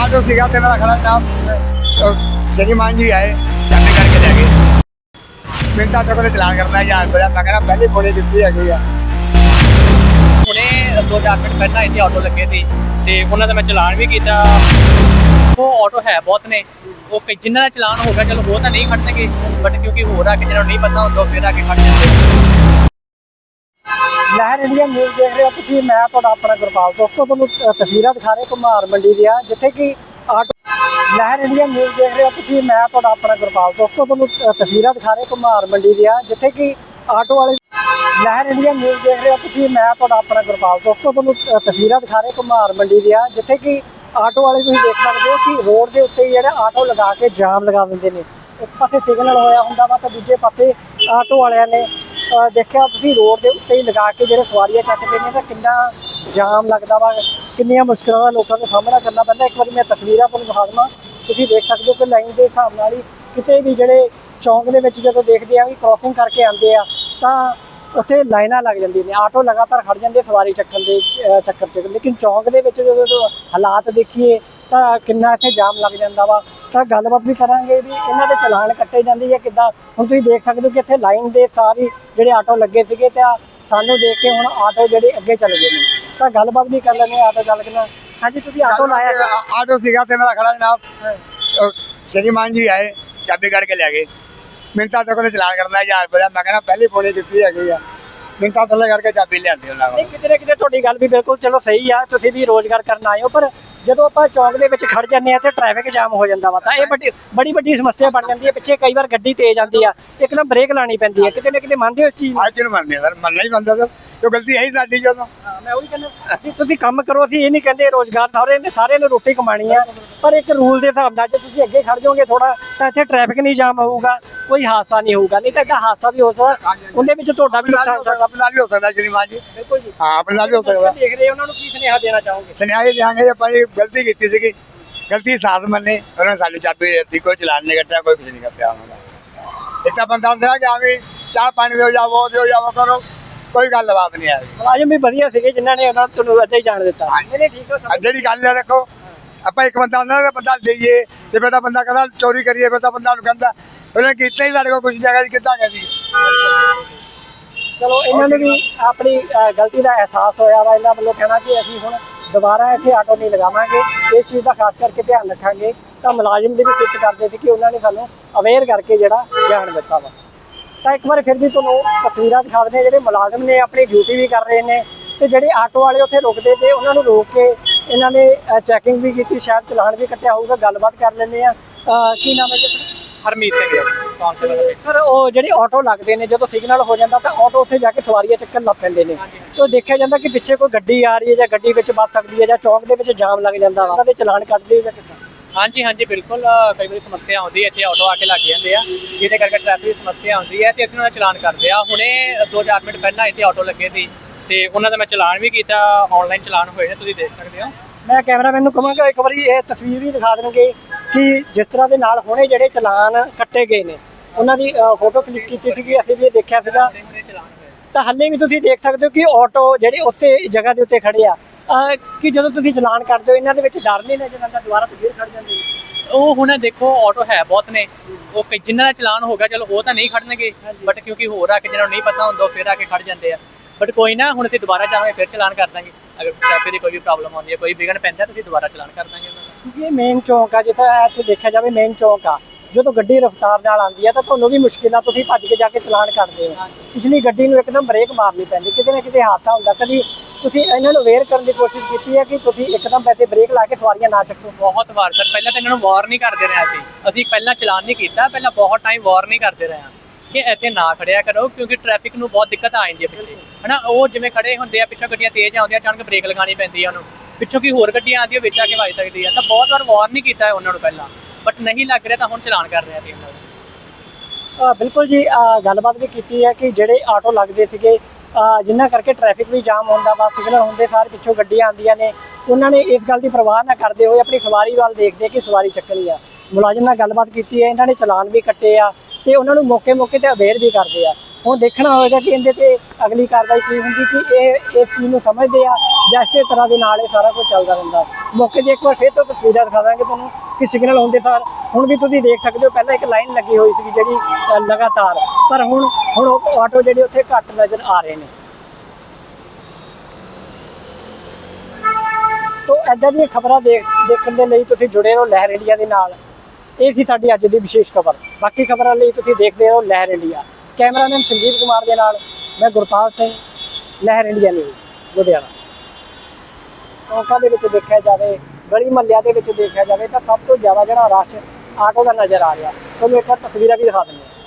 Auto ਸੀਗਾ ਤੇ ਮੇਰਾ ਖੜਾ ਸਾਹਿਬ ਸ਼੍ਰੀਮਾਨ ਜੀ ਆਏ ਚਾਬੀ ਕੱਢ ਕੇ ਲੈ ਗਏ। ਮੈਂ ਤਾਂ ਕੋਲ ਚਲਾਨ ਕਰਨਾ ਯਾਰ ਬੜਾ ਮੈਂ ਕਹਿੰਦਾ ਪਹਿਲੀ ਪੌੜੀ ਦਿੱਤੀ ਹੈਗੀ ਆ। ਹੁਣੇ 2-4 ਮਿੰਟ ਪਹਿਲਾਂ ਇੱਥੇ ਆਟੋ ਲੱਗੇ ਸੀ ਤੇ ਉਹਨਾਂ ਦਾ ਮੈਂ ਚਲਾਨ ਵੀ ਕੀਤਾ। ਉਹ ਆਟੋ ਹੈ ਬਹੁਤ ਨੇ। ਉਹ ਕਈ- ਦਾ ਚਲਾਨ ਹੋ ਗਿਆ, ਚਲੋ ਉਹ ਤਾਂ ਨਹੀਂ ਖੜਨਗੇ ਬਟ ਕਿਉਂਕਿ ਹੋਰ ਆ ਕੇ ਜਿਹਨਾਂ ਨੂੰ ਨਹੀਂ ਪਤਾ ਹੁੰਦਾ ਫਿਰ ਆ ਕੇ ਖੜ ਜਾਂਦੇ ਲਹਿਰ ਇੰਡੀਆ ਨਿਊਜ਼ ਦੇਖ ਰਹੇ ਹੋ ਤੁਸੀਂ, ਮੈਂ ਤੁਹਾਡਾ ਆਪਣਾ ਗੁਰਪਾਲ। ਦੋਸਤੋ, ਤੁਹਾਨੂੰ ਤਸਵੀਰਾਂ ਦਿਖਾ ਰਹੇ ਘੁਮਾਰ ਮੰਡੀ ਦੀਆਂ, ਜਿੱਥੇ ਕਿ ਆਟੋ ਲਹਿਰ ਇੰਡੀਆ ਨਿਊਜ਼ ਦੇਖ ਰਹੇ ਹੋ ਤੁਸੀਂ, ਮੈਂ ਤੁਹਾਡਾ ਆਪਣਾ ਗੁਰਪਾਲ। ਦੋਸਤੋ, ਤੁਹਾਨੂੰ ਤਸਵੀਰਾਂ ਦਿਖਾ ਰਹੇ ਘੁਮਾਰ ਮੰਡੀ ਦੀਆਂ, ਜਿੱਥੇ ਕਿ ਆਟੋ ਵਾਲੇ ਲਹਿਰ ਇੰਡੀਆ ਨਿਊਜ਼ ਦੇਖ ਰਹੇ ਹੋ ਤੁਸੀਂ, ਮੈਂ ਤੁਹਾਡਾ ਆਪਣਾ ਗੁਰਪਾਲ। ਦੋਸਤੋ, ਤੁਹਾਨੂੰ ਤਸਵੀਰਾਂ ਦਿਖਾ ਰਹੇ ਘੁਮਾਰ ਮੰਡੀ ਦੀਆਂ, ਜਿੱਥੇ ਕਿ ਆਟੋ ਵਾਲੇ ਤੁਸੀਂ ਦੇਖ ਸਕਦੇ ਹੋ ਕਿ ਰੋਡ ਦੇ ਉੱਤੇ ਹੀ ਜਿਹੜੇ ਆਟੋ ਲਗਾ ਕੇ ਜਾਮ ਲਗਾ ਦਿੰਦੇ ਨੇ। ਇੱਕ ਪਾਸੇ ਸਿਗਨਲ ਹੋਇਆ ਹੁੰਦਾ ਵਾ ਤਾਂ ਦੂਜੇ ਪਾਸੇ ਆਟੋ ਵਾਲਿਆਂ ਨੇ ਦੇਖਿਆ ਤੁਸੀਂ ਰੋਡ ਦੇ ਉੱਤੇ ਹੀ ਲਗਾ ਕੇ ਜਿਹੜੇ ਸਵਾਰੀਆਂ ਚੱਕਦੇ ਨੇ ਤਾਂ ਕਿੰਨਾ ਜਾਮ ਲੱਗਦਾ ਵਾ ਕਿੰਨੀਆਂ ਮੁਸ਼ਕਲਾਂ ਦਾ ਲੋਕਾਂ ਨੂੰ ਸਾਹਮਣਾ ਕਰਨਾ ਪੈਂਦਾ। ਇੱਕ ਵਾਰੀ ਮੈਂ ਤਸਵੀਰਾਂ ਤੁਹਾਨੂੰ ਦਿਖਾ ਦੇਵਾਂ ਤੁਸੀਂ ਦੇਖ ਸਕਦੇ ਹੋ ਕਿ ਲਾਈਨ ਦੇ ਹਿਸਾਬ ਨਾਲ ਹੀ ਕਿਤੇ ਵੀ ਜਿਹੜੇ ਚੌਂਕ ਦੇ ਵਿੱਚ ਜਦੋਂ ਦੇਖਦੇ ਆ ਵੀ ਕ੍ਰਾਸਿੰਗ ਕਰਕੇ ਆਉਂਦੇ ਆ ਤਾਂ ਉੱਥੇ ਲਾਈਨਾਂ ਲੱਗ ਜਾਂਦੀਆਂ ਨੇ। ਆਟੋ ਲਗਾਤਾਰ ਖੜ ਜਾਂਦੇ ਸਵਾਰੀ ਚੱਕਣ ਦੇ ਅ, ਚੱਕਰ 'ਚ। ਲੇਕਿਨ ਚੌਂਕ ਦੇ ਵਿੱਚ ਜਦੋਂ ਹਾਲਾਤ ਦੇਖੀਏ ਤਾਂ ਕਿੰਨਾ ਇੱਥੇ ਜਾਮ ਲੱਗ ਜਾਂਦਾ ਵਾ। ਤਾਂ ਗੱਲਬਾਤ ਵੀ ਕਰਾਂਗੇ ਵੀ ਇਹਨਾਂ ਦੇ ਚਲਾਨ ਕੱਟੇ ਜਾਂਦੇ ਆ ਕਿੱਦਾਂ। ਹੁਣ ਤੁਸੀਂ ਦੇਖ ਸਕਦੇ ਹੋ ਕਿ ਇੱਥੇ ਲਾਈਨ ਦੇ ਸਾਰੀ ਜਿਹੜੇ ਆਟੋ ਲੱਗੇ ਸੀਗੇ ਤਾਂ ਸਾਨੂੰ ਦੇਖ ਕੇ ਹੁਣ ਆਟੋ ਜਿਹੜੇ ਅੱਗੇ ਚੱਲ ਗਏ ਨੇ। ਤਾਂ ਗੱਲਬਾਤ ਵੀ ਕਰ ਹਾਂ ਆਟੋ ਚਾਲਕ ਨਾਲ। ਹਾਂਜੀ ਤੁਸੀਂ ਆਟੋ ਲਾਇਆ। ਜੀ? ਆਟੋ ਸੀਗਾ ਤੇ ਮੇਰਾ ਖੜਾ ਜਨਾਬ। ਸ਼੍ਰੀਮਾਨ ਜੀ ਆਏ ਚਾਬੀ ਕੱਢ ਕੇ ਲੈ ਗਏ। ਮੈਂ ਤਾਂ ਕੋਲ ਚਲਾਨ ਕਰਨਾ ਯਾਰ ਬੜਾ ਮੈਂ ਕਹਿੰਦਾ ਪਹਿਲੀ ਪੌੜੀ ਦਿੱਤੀ ਹੈਗੀ ਆ। ਮੈਂ ਤਾਂ ਥੱਲੇ ਕਰਕੇ ਚਾਬੀ ਲਿਆਂਦੀ ਉਹਨਾਂ ਕੋਲ। ਕਿਤੇ ਨਾ ਕਿਤੇ ਤੁਹਾਡੀ ਗੱਲ ਵੀ ਬਿਲਕੁਲ ਚਲੋ ਸਹੀ ਆ। ਤੁਸੀਂ ਵੀ ਰੋਜ਼ਗਾਰ ਕਰਨ ਆਏ ਹੋ ਪਰ ਜਦੋਂ ਆਪਾਂ ਚੌਕ ਦੇ ਵਿੱਚ ਖੜ ਜਾਂਦੇ ਆ ਤੇ ਟ੍ਰੈਫਿਕ ਜਾਮ ਹੋ ਜਾਂਦਾ ਵਾ, ਤਾਂ ਇਹ ਵੱਡੀ ਬੜੀ ਵੱਡੀ ਸਮੱਸਿਆ ਬਣ ਜਾਂਦੀ ਹੈ। ਪਿੱਛੇ ਕਈ ਵਾਰ ਗੱਡੀ ਤੇਜ਼ ਆਉਂਦੀ ਆ ਇੱਕਦਮ ਬ੍ਰੇਕ ਲਾਣੀ ਪੈਂਦੀ ਹੈ ਕਿਤੇ ਨਾ ਕਿਤੇ ਮੰਨਦੇ ਹੋ ਇਸ ਚੀਜ਼ ਨੂੰ? ਅੱਜ ਨੂੰ ਮੰਨਦੇ ਆ ਸਰ ਮੰਨਣਾ ਹੀ ਬੰਦਾ ਸਰ। ਕਿਉਂ ਗਲਤੀ ਹੈ ਹੀ ਸਾਡੀ ਜਦੋਂ ਹਾਂ, ਮੈਂ ਉਹੀ ਕਹਿੰਦਾ ਵੀ ਤੁਸੀਂ ਕੰਮ ਕਰੋ ਅਸੀਂ ਇਹ ਨਹੀਂ ਕਹਿੰਦੇ ਰੋਜ਼ਗਾਰ ਸਾਰੇ ਨੇ ਸਾਰਿਆਂ ਨੇ ਰੋਟੀ ਕਮਾਣੀ ਆ। ਪਰ ਇੱਕ ਰੂਲ ਦੇ ਹਿਸਾਬ ਨਾਲ ਜੇ ਤੁਸੀਂ ਅੱਗੇ ਖੜ ਜਾਓਗੇ ਥੋੜਾ ਤਾਂ ਇੱਥੇ ਟ੍ਰੈਫਿਕ ਨਹੀਂ ਜਾਮ ਹੋਊਗਾ ਕੋਈ ਹਾਦਸਾ ਨਹੀਂ ਹੋਊਗਾ। ਨਹੀਂ ਤਾਂ ਇਹਦਾ ਹਾਦਸਾ ਵੀ ਹੋ ਸਕਦਾ ਉਹਦੇ ਵਿੱਚ ਤੁਹਾਡਾ ਵੀ ਨੁਕਸਾਨ ਹੋ ਸਕਦਾ ਆਪਣੇ ਨਾਲ ਵੀ ਹੋ ਸਕਦਾ ਸ਼੍ਰੀਮਾਨ ਜੀ। ਬਿਲਕੁਲ ਜੀ। ਹਾਂ ਆਪਣੇ ਨਾਲ ਵੀ ਹੋ ਸਕਦਾ। ਦੇਖ ਰਹੇ ਉਹਨਾਂ ਨੂੰ ਕੀ ਸੁਨੇਹਾ ਦੇਣਾ ਚਾਹੋਗੇ? ਸੁਨਿਆਰੇ ਦਿਆਂਗੇ ਜੇ ਭਾਈ ਗਲਤੀ ਕੀਤੀ ਸੀਗੀ। ਗਲਤੀ ਸਾਥ ਮੰਨੇ ਉਹਨਾਂ ਨੇ ਸਾਨੂੰ ਚਾਬੀ ਦੇ ਦਿੱਤੀ ਕੋਈ ਚਲਾਨ ਨਹੀਂ ਕੱਟਿਆ ਕੋਈ ਕੁਝ ਨਹੀਂ ਕਰਦਾ ਉਹਨਾਂ ਦਾ। ਇੱਕ ਤਾਂ ਬੰਦਾ ਹੁੰਦਾ ਕਿ ਆਵੇਂ ਚਾਹ ਪਾਣੀ ਦਿਓ ਜਾਵੋ ਦਿਓ ਜਾਵੋ ਕਰੋ। ਕੋਈ ਗੱਲਬਾਤ ਨਹੀਂ ਆਈ। ਮੁਲਾਜ਼ਮ ਵੀ ਵਧੀਆ ਸੀਗੇ ਜਿਨ੍ਹਾਂ ਨੇ ਉਹਨਾਂ ਨੂੰ ਤੁਹਾਨੂੰ ਅੱਧੇ ਹੀ ਜਾਣ ਦਿੱਤਾ। ਨਹੀਂ ਠੀਕ ਹੋ ਜਿਹੜੀ ਗੱਲ ਹੈ ਦੇਖੋ। ਆਪਾਂ ਇੱਕ ਬੰਦਾ ਹੁੰਦਾ ਨਾ ਬੰਦਾ ਦੇਈਏ ਤੇ ਫਿਰ ਤਾਂ ਬੰਦਾ ਕਹਿੰਦਾ ਚੋਰੀ ਕਰੀਏ ਫਿਰ ਤਾਂ ਬੰਦਾ ਨੂੰ ਕਹਿੰਦਾ ਉਹਨੇ ਕੀਤਾ ਹੀ ਸਾਡੇ ਕੋਲ ਕੁਝ ਜਗ੍ਹਾ ਦੀ ਕਿੱਦਾਂ ਕਹਿੰਦੀ ਚਲੋ ਇਹਨਾਂ ਨੇ ਵੀ ਆਪਣੀ ਗਲਤੀ ਦਾ ਅਹਿਸਾਸ ਹੋਇਆ ਵਾ ਇਹਨਾਂ ਵੱਲੋਂ ਕਹਿਣਾ ਕਿ ਅਸੀਂ ਹੁਣ ਦੁਬਾਰਾ ਇੱਥੇ ਆਟੋ ਨਹੀਂ ਲਗਾਵਾਂਗੇ। ਇਸ ਚੀਜ਼ ਦਾ ਖਾਸ ਕਰਕੇ ਧਿਆਨ ਰੱਖਾਂਗੇ। ਤਾਂ ਮੁਲਾਜ਼ਮ ਦੀ ਵੀ ਸਿੱਖ ਕਰਦੇ ਸੀ ਕਿ ਉਹਨਾਂ ਨੇ ਸਾਨੂੰ ਅਵੇਅਰ ਕਰਕੇ ਜਿਹੜਾ ਜਾਣ ਦਿੱਤਾ ਵਾ। ਤਾਂ ਇੱਕ ਵਾਰ ਫਿਰ ਵੀ ਤੁਹਾਨੂੰ ਤਸਵੀਰਾਂ ਦਿਖਾ ਦਿੰਦੇ ਜਿਹੜੇ ਮੁਲਾਜ਼ਮ ਨੇ ਆਪਣੀ ਡਿਊਟੀ ਵੀ ਕਰ ਰਹੇ ਨੇ ਤੇ ਜਿਹੜੇ ਆਟੋ ਵਾਲੇ ਉੱਥੇ ਰੁਕਦੇ ਤੇ ਉਹਨਾਂ ਨੂੰ ਰੋਕ ਕੇ ਇਹਨਾਂ ਨੇ ਚੈਕਿੰਗ ਵੀ ਕੀਤੀ ਸ਼ਾਇਦ ਚਲਾਨ ਵੀ ਕੱਟਿਆ ਹੋਊਗਾ ਗੱਲਬਾਤ ਕਰ ਲੈਂਦੇ ਆ ਕੀ ਨਾਮ ਹੈ ਜੀ? ਹਰਮੀਤ ਸਿੰਘ ਤੇ ਸਰ ਉਹ ਜਿਹੜੇ ਆਟੋ ਲੱਗਦੇ ਨੇ ਜਦੋਂ ਸਿਗਨਲ ਹੋ ਜਾਂਦਾ ਤਾਂ ਆਟੋ ਉੱਥੇ ਜਾ ਕੇ ਸਵਾਰੀਆਂ ਚੱਕਣ ਲੱਗ ਪੈਂਦੇ ਨੇ। ਤੇ ਦੇਖਿਆ ਜਾਂਦਾ ਕਿ ਪਿੱਛੇ ਕੋਈ ਗੱਡੀ ਆ ਰਹੀ ਹੈ ਜਾਂ ਗੱਡੀ ਵਿੱਚ ਵੱਜ ਸਕਦੀ ਹੈ ਜਾਂ ਚੌਂਕ ਦੇ ਵਿੱਚ ਜਾਮ ਲੱਗ ਜਾਂਦਾ ਵਾ। ਉਹਨਾਂ ਦੇ ਚਲਾਨ ਕੱਟਦੇ ਜਾਂ ਕਿੱਦਾਂ? ਹਾਂਜੀ ਹਾਂਜੀ ਬਿਲਕੁਲ ਕਈ ਵਾਰੀ ਸਮੱਸਿਆ ਆਉਂਦੀ ਹੈ ਇੱਥੇ ਆਟੋ ਆ ਕੇ ਲੱਗ ਜਾਂਦੇ ਆ ਜਿਹਦੇ ਕਰਕੇ ਟ੍ਰੈਫਿਕ ਦੀ ਸਮੱਸਿਆ ਆਉਂਦੀ ਹੈ ਤੇ ਅਸੀਂ ਉਹਨਾਂ ਦਾ ਚਲਾਨ ਕਰਦੇ ਆ। ਹੁਣੇ 2-4 ਮਿੰਟ ਪਹਿਲਾਂ ਇੱਥੇ ਆਟੋ ਲੱਗੇ ਸੀ ਤੇ ਉਹਨਾਂ ਦਾ ਮੈਂ ਚਲਾਨ ਵੀ ਕੀਤਾ ਆਨਲਾਈਨ ਚਲਾਨ ਹੋਏ ਨੇ ਤੁਸੀਂ ਦੇਖ ਸਕਦੇ ਹੋ। ਮੈਂ ਕੈਮਰਾਮੈਨ ਨੂੰ ਕਹਾਂਗਾ ਇੱਕ ਵਾਰੀ ਇਹ ਤਸਵੀਰ ਵੀ ਦਿਖਾ ਦੇਣਗੇ ਕਿ ਜਿਸ ਤਰ੍ਹਾਂ ਦੇ ਨਾਲ ਹੁਣੇ ਜਿਹੜੇ ਚਲਾਨ ਕੱਟੇ ਗਏ ਨੇ ਉਹਨਾਂ ਦੀ ਫੋਟੋ ਕਲਿੱਕ ਕੀਤੀ ਸੀ ਅਸੀਂ ਵੀ ਇਹ ਦੇਖਿਆ ਸੀਗਾ। ਤਾਂ ਹੱਲੇ ਵੀ ਤੁਸੀਂ ਦੇਖ ਸਕਦੇ ਹੋ ਕਿ ਆਟੋ ਜਿਹੜੇ ਉੱਥੇ ਜਗ੍ਹਾ ਦੇ ਉੱਤੇ ਖੜੇ ਆ ਕਿ ਜਦੋਂ ਤੁਸੀਂ ਚਲਾਨ ਕਰਦੇ ਹੋ ਇਹਨਾਂ ਦੇ ਵਿੱਚ ਡਰ ਨਹੀਂ ਨਜ਼ਰ ਆਉਂਦਾ ਦੁਬਾਰਾ ਤੋਂ ਫੇਰ ਖੜ ਜਾਂਦੇ ਨੇ? ਉਹ ਹੁਣ ਦੇਖੋ ਆਟੋ ਹੈ ਬਹੁਤ ਨੇ। ਉਹ ਕਈ- ਜਿਨ੍ਹਾਂ ਦਾ ਚਲਾਨ ਹੋ ਗਿਆ ਚਲੋ ਉਹ ਤਾਂ ਨਹੀਂ ਖੜਨਗੇ। ਬਟ ਕਿਉਂਕਿ ਹੋਰ ਆ ਕੇ ਜਿਹਨਾਂ ਨੂੰ ਨਹੀਂ ਪਤਾ ਹੁੰਦਾ ਫਿਰ ਆ ਕੇ ਖੜ ਜਾਂਦੇ ਆ। ਬਟ ਕੋਈ ਨਾ ਹੁਣ ਅਸੀਂ ਦੁਬਾਰਾ ਜਾਵਾਂਗੇ ਫਿਰ ਚਲਾਨ ਕਰ ਦਾਂਗੇ। ਅਗਰ ਟ੍ਰੈਫਿਕ ਦੀ ਕੋਈ ਵੀ ਪ੍ਰੋਬਲਮ ਆਉਂਦੀ ਹੈ ਕੋਈ ਵਿਗੜ ਪੈਂਦਾ ਤੁਸੀਂ ਦੁਬਾਰਾ ਚਲਾਨ ਕਰ ਦਾਂਗੇ ਉਹਨਾਂ ਦਾ। ਕਿਉਂਕਿ ਇਹ ਮੇਨ ਚੌਂਕ ਆ ਜਿੱਥੇ ਇੱਥੇ ਦੇਖਿਆ ਜਾਵੇ ਮੇਨ ਚੌਂਕ ਆ। ਜਦੋਂ ਗੱਡੀ ਰਫ਼ਤਾਰ ਨਾਲ ਆਉਂਦੀ ਹੈ ਤਾਂ ਤੁਹਾਨੂੰ ਵੀ ਮੁਸ਼ਕਿਲਾਂ ਤੁਸੀਂ ਭੱਜ ਕੇ ਜਾ ਕੇ ਚਲਾਨ ਕਰਦੇ ਹੋ। ਇਸ ਲਈ ਗੱਡੀ ਨੂੰ ਇੱਕਦਮ ਬ੍ਰੇਕ ਮਾਰਨੀ ਪੈਂਦੀ, ਕਿਤੇ ਨਾ ਕਿਤੇ ਹਾਦਸਾ ਹੁੰਦਾ। ਕਦੀ ਤੁਸੀਂ ਇਹਨਾਂ ਨੂੰ ਅਵੇਅਰ ਕਰਨ ਦੀ ਕੋਸ਼ਿਸ਼ ਕੀਤੀ ਹੈ ਕਿ ਤੁਸੀਂ ਇੱਕਦਮ ਬੈਠੇ ਬ੍ਰੇਕ ਲਾ ਕੇ ਸਵਾਰੀਆਂ ਨਾ ਚੱਕੋ? ਬਹੁਤ ਵਾਰ ਸਰ ਪਹਿਲਾਂ ਤਾਂ ਇਹਨਾਂ ਨੂੰ ਵਾਰ ਨਹੀਂ ਕਰਦੇ ਰਹੇ ਅਸੀਂ। ਅਸੀਂ ਪਹਿਲਾਂ ਚਲਾਨ ਨਹੀਂ ਕੀਤਾ, ਪਹਿਲਾਂ ਬਹੁਤ ਟਾਈਮ ਵਾਰ ਨਹੀਂ ਕਰਦੇ ਰਹੇ ਹਾਂ ਕਿ ਇੱਥੇ ਨਾ ਖੜਿਆ ਕਰੋ, ਕਿਉਂਕਿ ਟ੍ਰੈਫਿਕ ਨੂੰ ਬਹੁਤ ਦਿੱਕਤ ਆ ਜਾਂਦੀ ਹੈ ਪਿੱਛੇ। ਹਨਾ, ਉਹ ਜਿਵੇਂ ਖੜੇ ਹੁੰਦੇ ਆ, ਪਿੱਛੋਂ ਗੱਡੀਆਂ ਤੇਜ਼ ਆਉਂਦੀਆਂ, ਅਚਾਨਕ ਬ੍ਰੇਕ ਲਗਾਉਣੀ ਪੈਂਦੀ ਆ ਉਹਨੂੰ। ਪਿੱਛੋਂ ਕੀ ਹੋਰ ਗੱਡੀਆਂ ਆਉਂਦੀਆਂ, ਵਿੱਚ ਆ ਕੇ ਵੱਜ ਸਕਦੀ ਆ। ਤਾਂ ਬਹੁਤ ਵਾਰ ਵਾਰ ਨਹੀਂ ਕੀਤਾ ਉਹਨਾਂ ਨੂੰ ਪਹਿਲਾਂ। ਬਟ ਨਹੀਂ ਲੱਗ ਰਿਹਾ ਤਾਂ ਹੁਣ ਚਲਾਨ ਕਰ ਰਿਹਾ ਆ ਅਸੀਂ ਬਿਲਕੁਲ ਜੀ ਗੱਲਬਾਤ ਵੀ ਕੀਤੀ ਹੈ ਕਿ ਜਿਹੜੇ ਆਟੋ ਲੱਗਦੇ ਸੀਗੇ ਅ, ਕਰਕੇ ਟ੍ਰੈਫਿਕ ਵੀ ਜਾਮ ਹੁੰਦਾ ਵਾ ਸਿਗਨਲ ਹੁੰਦੇ ਸਾਰ ਪਿੱਛੋਂ ਗੱਡੀਆਂ ਆਉਂਦੀਆਂ ਨੇ। ਉਹਨਾਂ ਨੇ ਇਸ ਗੱਲ ਦੀ ਪਰਵਾਹ ਨਾ ਕਰਦੇ ਹੋਏ ਆਪਣੀ ਸਵਾਰੀ ਵੱਲ ਦੇਖਦੇ ਕਿ ਸਵਾਰੀ ਚੱਕਣੀ ਆ। ਮੁਲਾਜ਼ਮ ਨਾਲ ਗੱਲਬਾਤ ਕੀਤੀ ਹੈ ਇਹਨਾਂ ਨੇ ਚਲਾਨ ਵੀ ਕੱਟੇ ਆ ਤੇ ਉਹਨਾਂ ਨੂੰ ਮੌਕੇ-ਮੌਕੇ ਤੇ ਅਵੇਅਰ ਵੀ ਕਰਦੇ ਆ। ਹੁਣ ਦੇਖਣਾ ਹੋਏਗਾ ਕਿ ਇਹਦੇ ਤੇ ਅਗਲੀ ਕਾਰਵਾਈ ਕੀ ਹੁੰਦੀ ਕਿ ਇਹ ਇਸ ਚੀਜ਼ ਨੂੰ ਸਮਝਦੇ ਆ ਜਾਂ ਇਸੇ ਤਰ੍ਹਾਂ ਦੇ ਨਾਲ ਇਹ ਸਾਰਾ ਕੁਝ ਚੱਲਦਾ ਰਹਿੰਦਾ। ਮੌਕੇ 'ਤੇ ਇੱਕ ਵਾਰ ਫਿਰ ਤੋਂ ਤਸਵੀਰਾਂ ਦਿਖਾਵਾਂਗੇ ਤੁਹਾਨੂੰ। ਕਿ ਸਿਗਨਲ ਹੁੰਦੇ ਸਾਰ ਹੁਣ ਵੀ ਤੁਸੀਂ ਦੇਖ ਸਕਦੇ ਹੋ, ਪਹਿਲਾਂ ਇੱਕ ਲਾਈਨ ਲੱਗੀ ਹੋਈ ਸੀ ਜਿਹੜੀ ਲਗਾਤਾਰ। ਪਰ ਹੁਣ ਹੁਣ ਆਟੋ ਜਿਹੜੇ ਉੱਥੇ ਘੱਟ ਨਜ਼ਰ ਆ ਰਹੇ ਨੇ। ਤੋ ਐਦਾਂ ਦੀਆਂ ਖਬਰਾਂ ਦੇਖਣ ਦੇ ਲਈ ਤੁਸੀਂ ਜੁੜੇ ਰਹੋ ਲਹਿਰ ਇੰਡੀਆ ਦੇ ਨਾਲ। ਇਹ ਸੀ ਸਾਡੀ ਅੱਜ ਦੀ ਵਿਸ਼ੇਸ਼ ਖਬਰ। ਬਾਕੀ ਖਬਰਾਂ ਲਈ ਤੁਸੀਂ ਦੇਖਦੇ ਰਹੋ ਲਹਿਰ ਇੰਡੀਆ। ਕੈਮਰਾਮੈਨ ਸੰਜੀਵ ਕੁਮਾਰ ਦੇ ਨਾਲ ਮੈਂ ਗੁਰਪਾਲ ਸਿੰਘ, ਲਹਿਰ ਇੰਡੀਆ ਨਿਊਜ਼, ਲੁਧਿਆਣਾ। ਚੌਂਕਾਂ ਦੇ ਵਿੱਚ ਦੇਖਿਆ ਜਾਵੇ ਗਲੀ ਮਹੱਲਿਆਂ ਦੇ ਵਿੱਚ ਦੇਖਿਆ ਜਾਵੇ ਤਾਂ ਸਭ ਤੋਂ ਜ਼ਿਆਦਾ ਜਿਹੜਾ ਰਸ਼ ਆਟੋ ਦਾ ਨਜ਼ਰ ਆ ਰਿਹਾ। ਤੁਹਾਨੂੰ ਇੱਕ ਵਾਰ ਤਸਵੀਰਾਂ ਵੀ ਦਿਖਾ ਦਿੰਦੇ ਹਾਂ।